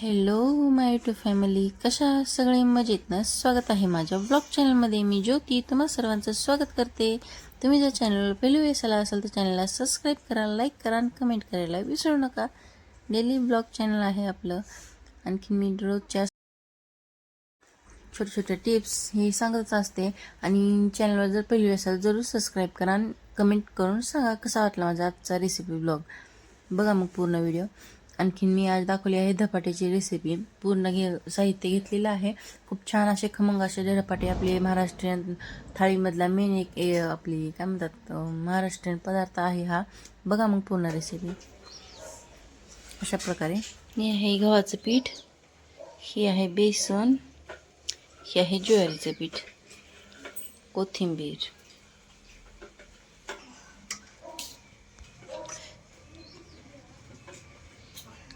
Hello my to family कशा सगळे मजेत ना? स्वागत आहे माझ्या ब्लॉग चॅनलमध्ये मी ज्योती. तुम्हा सर्वांचं स्वागत करते. तुम्ही जर चॅनलवर पहिली वेळेस आला असाल तर चॅनलला सबस्क्राईब करा लाईक करा आणि कमेंट करायला विसरू नका. डेली ब्लॉग चॅनल आहे आपलं. आणखी मी रोजच्या छोट्या छोट्या टिप्स हे सांगतच असते. आणि चॅनलवर जर पहिली वेळेस असाल जरूर सबस्क्राईब करा आणि कमेंट करून सांगा कसा वाटला माझा आजचा रेसिपी ब्लॉग बघा मग पूर्ण व्हिडिओ आणखीन मी आज दाखवली आहे धपाट्याची रेसिपी पूर्ण घे साहित्य घेतलेलं आहे. खूप छान असे खमंग असे धपाटे आपले महाराष्ट्रीयन थाळीमधला मेन एक ए, आपली काय म्हणतात महाराष्ट्रीयन पदार्थ आहे हा. बघा मग पूर्ण रेसिपी अशा प्रकारे. हे आहे गव्हाचं पीठ. हे आहे बेसन. हे आहे ज्वारीचं पीठ. कोथिंबीर.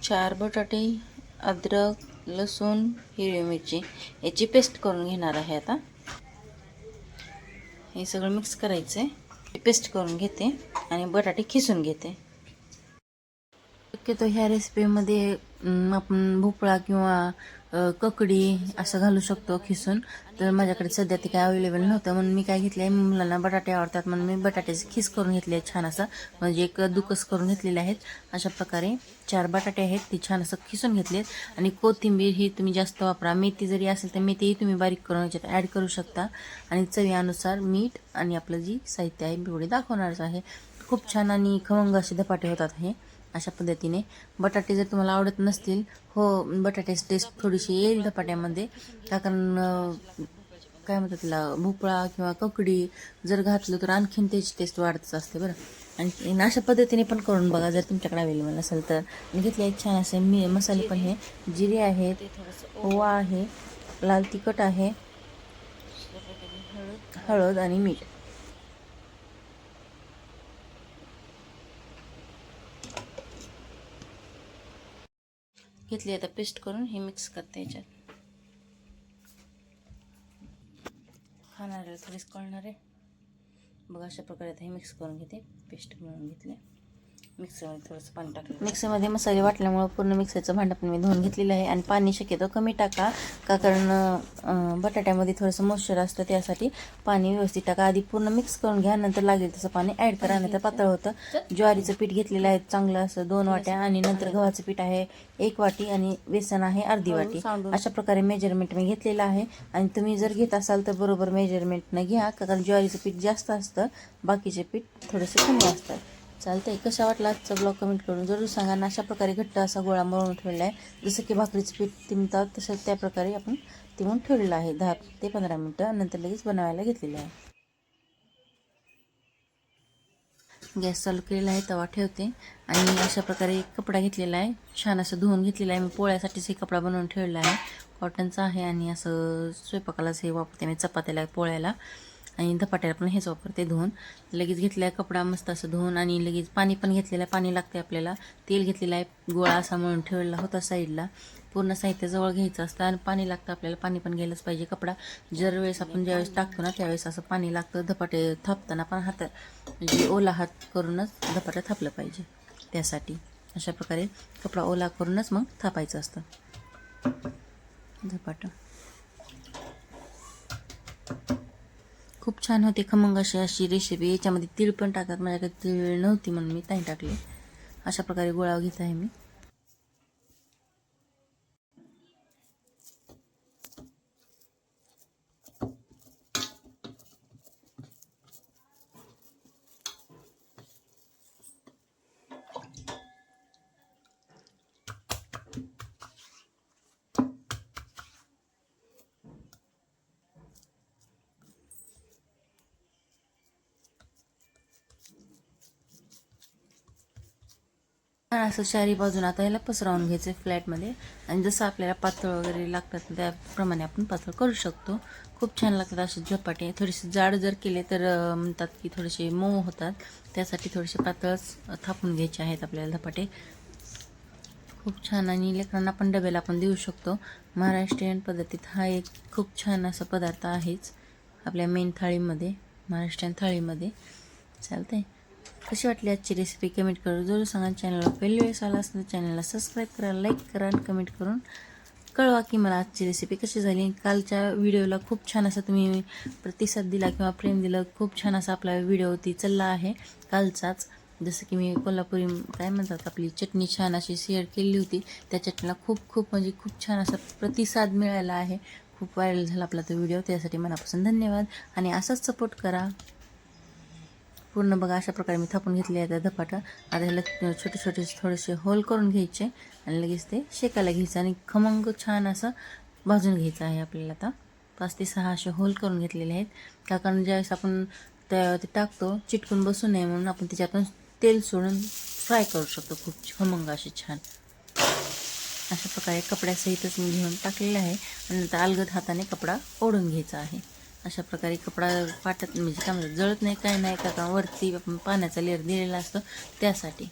चार बटाटे अद्रक लसूण हिरवी मिरची याची पेस्ट करून घेणार आहे आता. हे सगळं मिक्स करायचं आहे पेस्ट करून घेते आणि बटाटे खिसून घेते. शक्यतो ह्या रेसिपीमध्ये आपण भोपळा किंवा ककडी असं घालू शकतो खिसून. तर माझ्याकडे सध्या ते काय अवेलेबल नव्हतं. म्हणून मी काय घेतलं आहे मुलांना बटाटे आवडतात म्हणून मी बटाट्याचे खिस करून घेतले आहेत छान असं. म्हणजे एक दुकस करून घेतलेले आहेत. अशा प्रकारे चार बटाटे आहेत ते छान असं खिसून घेतलेत आणि कोथिंबीर ही तुम्ही जास्त वापरा. मेथी जरी असेल तर मेथीही तुम्ही बारीक करून याच्यात ॲड करू शकता. आणि चवीनुसार मीठ आणि आपलं जी साहित्य आहे एवढे दाखवणारच आहे. खूप छान आणि खमंग असे धपाटे होतात हे. अशा पद्धतीने. बटाटे जर तुम्हाला आवडत नसतील हो बटाट्याची टेस्ट थोडीशी येईल धपाट्यामध्ये. का कारण काय म्हणतात त्याला भोपळा किंवा ककडी जर घातलं तर आणखीन त्याची टेस्ट वाढतच असते बरं. आणि अशा पद्धतीने पण करून बघा जर तुमच्याकडे अवेलेबल असेल तर. मी घेतले एक छान असे मी मसाले पण हे. जिरे आहेत ओवा आहे लाल तिखट आहे हळद आणि मीठ. घेतली आता पेस्ट करून हे मिक्स करते याच्यात. खाणाऱ्याला थोडीच कळणार आहे. बघा अशा प्रकारे आता हे मिक्स करून घेते पेस्ट करून घेतले मिक्सरमध्ये थोडंसं पाणी टाकलं. मिक्सरमध्ये मसाले वाटल्यामुळं पूर्ण मिक्सरचं भांडं पण मी धुवून घेतलेलं आहे. आणि पाणी शक्यतो कमी टाका का कारण बटाट्यामध्ये थोडंसं मॉइश्चर असतं त्यासाठी पाणी व्यवस्थित टाका. आधी पूर्ण मिक्स करून घ्या नंतर लागेल तसं पाणी ॲड करा नाही तर पातळ होतं. ज्वारीचं पीठ घेतलेलं आहे चांगलं असं दोन वाट्या आणि नंतर गव्हाचं पीठ आहे एक वाटी आणि बेसन आहे अर्धी वाटी. अशा प्रकारे मेजरमेंट मी घेतलेलं आहे. आणि तुम्ही जर घेत असाल तर बरोबर मेजरमेंटनं घ्या का कारण ज्वारीचं पीठ जास्त असतं बाकीचे पीठ थोडेसे कमी असतात. चालतंय. कसा वाटला आजचा ब्लॉग कमेंट करून? जरूर सांगा. आणि अशा प्रकारे घट्ट असा गोळा मळून ठेवलेला आहे जसं की भाकरीचं पीठ तिमतात तसं त्या प्रकारे आपण तिमून ठेवलेलं आहे. दहा ते पंधरा मिनटं. नंतर लगेच बनवायला घेतलेलं आहे. गॅस चालू केलेला आहे तवा ठेवते. आणि अशा प्रकारे एक कपडा घेतलेला आहे. छान असं धुवून घेतलेला आहे. मी पोळ्यासाठीच हे कपडा बनवून ठेवलेला आहे. कॉटनचा आहे आणि असं स्वयंपाकालाच हे वापरते मी. चपात्याला पोळ्याला. आणि धपाट्याला पण हेच वापरते धुवून. लगेच घेतला आहे कपडा मस्त असं धुवून आणि लगेच पाणी पण घेतलेलं आहे पाणी लागते आपल्याला. तेल घेतलेलं आहे गोळा असा म्हणून ठेवलेला होता साईडला. पूर्ण साहित्य जवळ घ्यायचं असतं आणि पाणी लागतं आपल्याला पाणी पण घ्यायलाच पाहिजे. कपडा जर वेळेस आपण ज्यावेळेस टाकतो ना त्यावेळेस असं पाणी लागतं. धपाटे थापताना पण हात म्हणजे ओला हात करूनच धपाटा थापलं पाहिजे. त्यासाठी अशा प्रकारे कपडा ओला करूनच मग थापायचं असतं. धपाटा. खूप छान होते खमंग अशी अशी रेसिपी याच्यामध्ये तीळ पण टाकतात. माझ्याकडे तीळ नव्हती म्हणून मी ताई टाकली. अशा प्रकारे गोळा घेत आहे मी. आणि असं चारी बाजून आता ह्याला पसरवून घ्यायचं फ्लॅटमध्ये. आणि जसं आपल्याला पातळ वगैरे लागतात त्याप्रमाणे आपण पातळ करू शकतो. खूप छान लागतात असे झपाटे. थोडेसे जाड जर केले तर म्हणतात की थोडेसे मऊ होतात. त्यासाठी थोडेसे पातळच थापून घ्यायचे आहेत आपल्याला झपाटे. खूप छान. आणि लेकरांना पण डब्याला आपण देऊ शकतो. महाराष्ट्रीयन पद्धतीत हा एक खूप छान असा पदार्थ आहेच. आपल्या मेन थाळीमध्ये महाराष्ट्रीयन थाळीमध्ये. चालतंय. कशी वाटली आजची रेसिपी कमेंट करू. जरूर सांगा चॅनलवर पहिली वेळेस आला असेल तर चॅनलला सबस्क्राईब करा लाईक करा आणि कमेंट करून कळवा की मला आजची रेसिपी कशी झाली कालच्या व्हिडिओला खूप छान असा तुम्ही प्रतिसाद दिला किंवा प्रेम दिलं. खूप छान असा आपला व्हिडिओ होती चालला आहे. कालचाच. जसं की मी कोल्हापुरी काय म्हणतात आपली चटणी छान अशी शेअर केली होती. त्या चटणीला खूप खूप म्हणजे खूप छान असा प्रतिसाद मिळाला आहे. खूप व्हायरल झाला आपला तो व्हिडिओ त्यासाठी मनापासून धन्यवाद. आणि असाच सपोर्ट करा. पूर्ण बघा अशा प्रकारे मी थापून घेतले आहे त्या धपाटा. आता ह्याला छोटे छोटे थोडेसे होल करून घ्यायचे आणि लगेच ते शेकायला घ्यायचं आणि खमंग छान असं भाजून घ्यायचं आहे आपल्याला आता. पाच ते सहा असे होल करून घेतलेले आहेत. का कारण ज्यावेळेस आपण त्या ते टाकतो चिटकून बसू नये म्हणून आपण त्याच्यातून तेल सोडून फ्राय करू शकतो खूप खमंग असे छान. अशा प्रकारे कपड्यासहितच मी घेऊन टाकलेलं आहे. आणि नंतर अलगद हाताने कपडा ओढून घ्यायचा आहे. अशा प्रकारे कपडा फाटत म्हणजे काय म्हणतात जळत नाही काय नाही का का वरती आपण पाण्याचा लेअर दिलेला असतो त्यासाठी.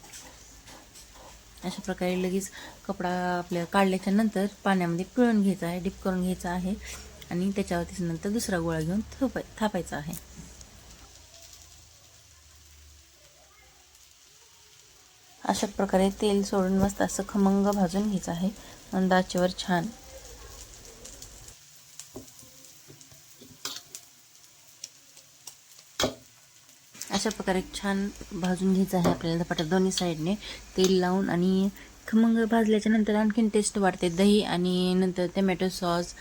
अशा प्रकारे लगेच कपडा आपल्या काढल्याच्या नंतर पाण्यामध्ये पिळून घ्यायचा आहे डिप करून घ्यायचा आहे आणि त्याच्यावरतीच नंतर दुसरा गोळा घेऊन थापाय थापायचा आहे. अशा प्रकारे तेल सोडून मस्त असं खमंग भाजून घ्यायचं आहे. दाचेवर छान. अशा प्रकारे छान भाजून घ्यायचं आहे आपल्याला धपाटा दोन्ही साईडने तेल लावून आणि खमंग भाजल्याच्या नंतर आणखीन टेस्ट वाढते. दही आणि नंतर टमॅटो सॉस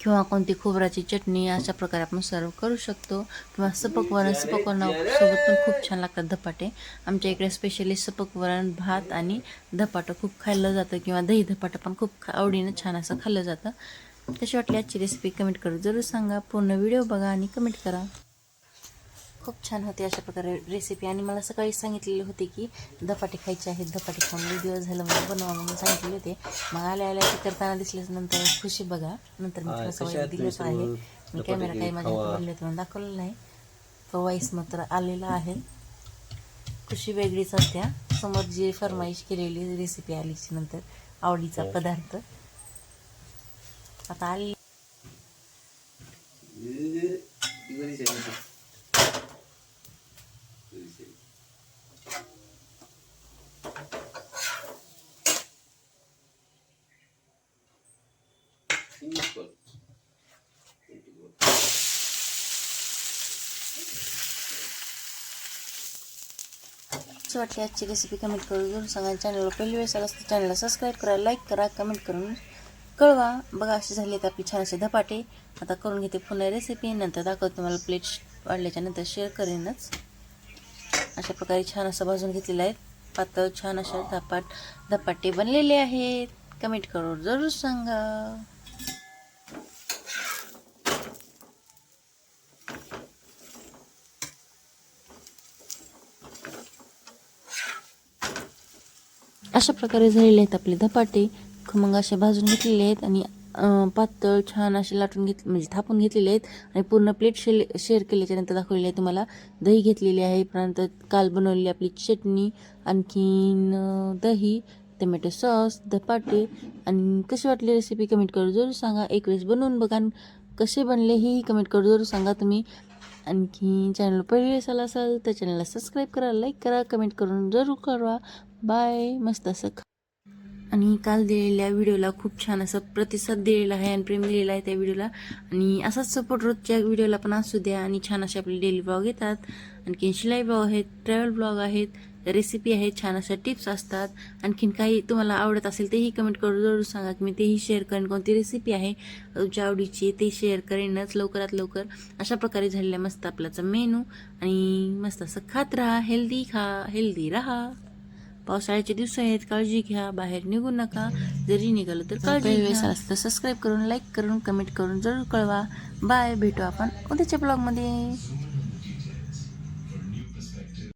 किंवा कोणती खोबऱ्याची चटणी अशा प्रकारे आपण सर्व करू शकतो. किंवा सपक वरण सपक वरणासोबत पण खूप छान लागतात धपाटे. आमच्या इकडे स्पेशली सपक वरण भात आणि धपाटं खूप खाल्लं जातं किंवा दही धपाटं पण खूप खा- आवडीनं छान असं खाल्लं जातं. तशी वाटली आजची रेसिपी कमेंट करू जरूर सांगा. पूर्ण व्हिडिओ बघा आणि कमेंट करा. खूप छान होते अशा प्रकारे रेसिपी आणि मला सकाळी सांगितलेले होते की धपाटे खायचे आहेत धपाटे खाऊन लई दिवस झालं मला बनवा म्हणून सांगितले होते. मग आल्या आल्या ते करताना दिसल्याच नंतर खुशी बघा. नंतर मी तुला सवय दिलंच आहे? मी कॅमेरा काही माझ्या भरले म्हणून दाखवलं नाही. तो वाईस मात्र आलेला आहे. खुशी वेगळीच असते हा. समोर जी फरमाईश केलेली रेसिपी आलीची नंतर आवडीचा हो. पदार्थ. आता आली कशी वाटली आजची रेसिपी कमेंट करून जरूर सांगा चॅनलवर पहिली वेळेस आला असतं चॅनलला सबस्क्राईब करा लाईक करा कमेंट करून कळवा बघा असे झाले तर आपले छान असे धपाटे आता करून घेते पुन्हा रेसिपी नंतर दाखवते तुम्हाला प्लेट वाढल्याच्या नंतर शेअर करेनच अशा प्रकारे छान असं भाजून घेतलेलं आहे पातळ छान अशा धपाट धपाटे बनलेले आहेत कमेंट करून जरूर सांगा अशा प्रकारे झालेले आहेत आपले धपाटे. मग असे भाजून घेतलेले आहेत आणि पातळ छान असे लाटून घेत म्हणजे थापून घेतलेले आहेत आणि पूर्ण प्लेट शेल शेअर केल्याच्यानंतर दाखवलेले आहे तुम्हाला दही घेतलेली आहे. परंतु काल बनवलेली आपली चटणी आणखीन दही टमॅटो सॉस धपाटे आणि कशी वाटली रेसिपी कमेंट करू जरूर सांगा. एक वेळेस बनवून बघा आणि कसे बनले हेही कमेंट करू जरूर सांगा तुम्ही. आणखी चॅनल पहिली वेळेस आला असाल तर चॅनलला सबस्क्राईब करा लाईक करा कमेंट करून जरूर करा बाय मस्त असं खा आणि काल दिलेल्या व्हिडिओला खूप छान असं प्रतिसाद दिलेला आहे आणि प्रेम दिलेला आहे त्या व्हिडिओला. आणि असाच सपोर्ट रोजच्या व्हिडिओला पण असू द्या आणि छान असे आपले डेली ब्लॉग येतात. आणखीन शिलाई ब्लॉग आहेत ट्रॅव्हल ब्लॉग आहेत रेसिपी आहेत छान अशा टिप्स असतात. आणखीन काही तुम्हाला आवडत असेल तेही कमेंट करून जरूर सांगा की मी तेही शेअर करेन. कोणती रेसिपी आहे तुमच्या आवडीची ते शेअर करेनच लवकरात लवकर. अशा प्रकारे झालेला मस्त आपल्याचा मेनू आणि मस्त असं खात राहा हेल्दी खा हेल्दी राहा. पावसाळ्याचे दिवस आहेत काळजी घ्या बाहेर निघू नका. जरी निघालो तर काळजी वेळेस असतं सबस्क्राईब करून लाईक करून कमेंट करून जरूर कळवा. बाय भेटू आपण उद्याच्या ब्लॉगमध्ये